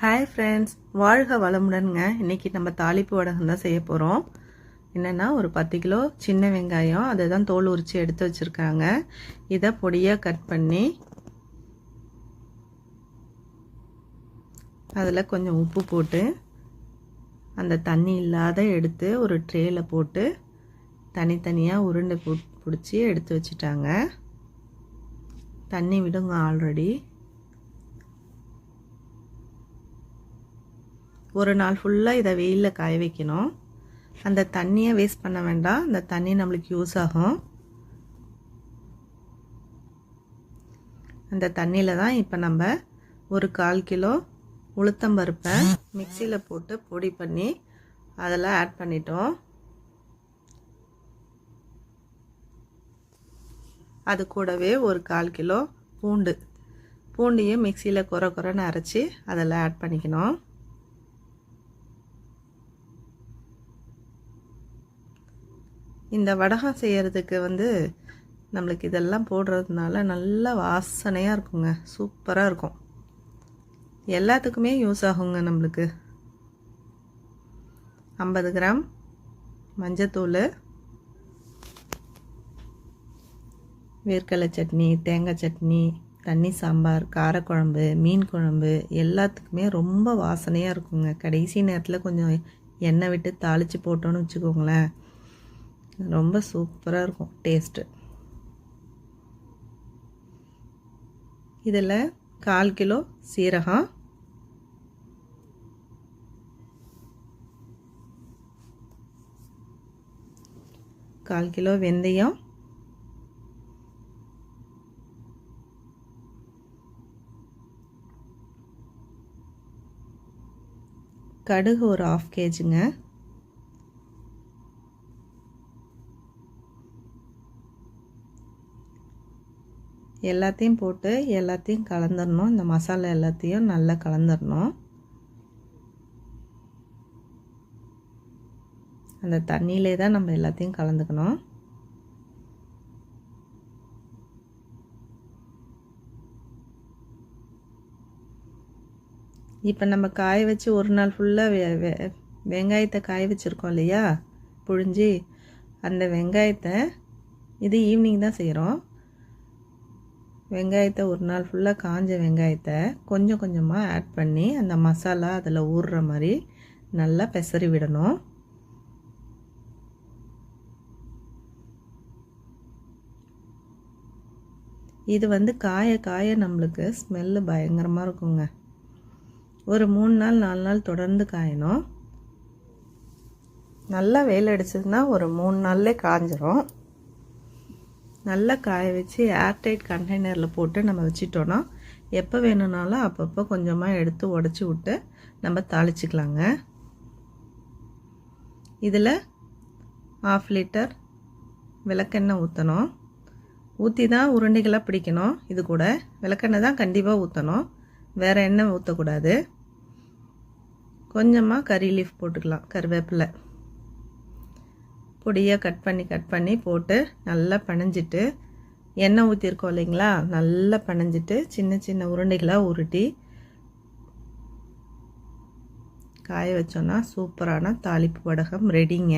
Hi friends வாழ்க வளமுடனுங்க. இன்றைக்கி நம்ம தாளிப்பு வடகம் தான் செய்ய போகிறோம் என்னென்னா ஒரு பத்து கிலோ சின்ன வெங்காயம் அதை தான் தோல் உரித்து எடுத்து வச்சுருக்காங்க. இதை பொடியாக கட் பண்ணி அதில் கொஞ்சம் உப்பு போட்டு அந்த தண்ணி இல்லாத எடுத்து ஒரு ட்ரேயில் போட்டு தனித்தனியாக உருண்டை பிடிச்சி எடுத்து வச்சுட்டாங்க. தண்ணி விடுங்க ஆல்ரெடி ஒரு நாள் ஃபுல்லாக இதை வெயிலில் காய வைக்கணும். அந்த தண்ணியை வேஸ்ட் பண்ண வேண்டாம். அந்த தண்ணி நம்மளுக்கு யூஸ் ஆகும். அந்த தண்ணியில் தான் இப்போ நம்ம ஒரு கால் கிலோ உளுத்தம்பருப்பை மிக்சியில் போட்டு பொடி பண்ணி அதில் ஆட் பண்ணிட்டோம். அது கூடவே ஒரு கால் கிலோ பூண்டு. பூண்டையும் மிக்சியில் குறை குறைன்னு அரைச்சி அதில் ஆட் பண்ணிக்கணும். இந்த வடகம் செய்கிறதுக்கு வந்து நம்மளுக்கு இதெல்லாம் போடுறதுனால நல்ல வாசனையாக இருக்குங்க. சூப்பராக இருக்கும். எல்லாத்துக்குமே யூஸ் ஆகுங்க நம்மளுக்கு. ஐம்பது கிராம் மஞ்சத்தூள் வேர்க்கடலை சட்னி தேங்காய் சட்னி தண்ணி சாம்பார் காரக்குழம்பு மீன் குழம்பு எல்லாத்துக்குமே ரொம்ப வாசனையாக இருக்குங்க. கடைசி நேரத்தில் கொஞ்சம் எண்ணெய் விட்டு தாளித்து போட்டோன்னு வச்சுக்கோங்களேன். ரொம்ப சூப்பராக இருக்கும் டேஸ்ட்டு. இதில் கால் கிலோ சீரகம். கால் கிலோ வெந்தயம். கடுகு ஒரு ஆஃப் கேஜிங்க எல்லாத்தையும் போட்டு எல்லாத்தையும் கலந்துடணும் இந்த மசாலா எல்லாத்தையும் நல்லா கலந்துடணும் அந்த தண்ணியிலே தான் நம்ம எல்லாத்தையும் கலந்துக்கணும். இப்போ நம்ம காய வச்சு ஒரு நாள் ஃபுல்லாக வெ வெ வெங்காயத்தை காய வச்சுருக்கோம் இல்லையா? புழிஞ்சி அந்த வெங்காயத்தை இது ஈவினிங் தான் செய்கிறோம் வெங்காயத்தை ஒரு நாள் ஃபுல்லாக காஞ்ச வெங்காயத்தை கொஞ்சம் கொஞ்சமாக ஆட் பண்ணி அந்த மசாலா அதில் ஊறுற மாதிரி நல்லா பெசரி விடணும். இது வந்து காய காய நம்மளுக்கு ஸ்மெல்லு பயங்கரமாக இருக்குங்க. ஒரு மூணு நாள் நாலு நாள் தொடர்ந்து காயணும். நல்லா வெயில் அடிச்சதுன்னா ஒரு மூணு நாள்லே காஞ்சிரும். நல்லா காய வச்சு ஏர்டைட் கண்டெய்னரில் போட்டு நம்ம வச்சிட்டோன்னா எப்போ வேணும்னாலும் அப்பப்போ கொஞ்சமாக எடுத்து உடச்சி விட்டு நம்ம தாளிச்சிக்கலாங்க. இதில் ஆஃப் லிட்டர் விளக்கெண்ணெய் ஊற்றணும் ஊற்றி தான் உருண்டைகளாக பிடிக்கணும். இது கூட விளக்கெண்ணெய் தான் கண்டிப்பாக ஊற்றணும் வேறு எண்ணெய் ஊற்றக்கூடாது கொஞ்சமாக கறி லீஃப் போட்டுக்கலாம் கருவேப்பிலை. பொடியாக கட் பண்ணி கட் பண்ணி போட்டு நல்லா பனைஞ்சிட்டு எண்ணெய் ஊற்றிருக்கோம் இல்லைங்களா? நல்லா பனைஞ்சிட்டு சின்ன சின்ன உருண்டைகளாக உருட்டி காய வச்சோன்னா சூப்பரான தாளிப்பு வடகம் ரெடிங்க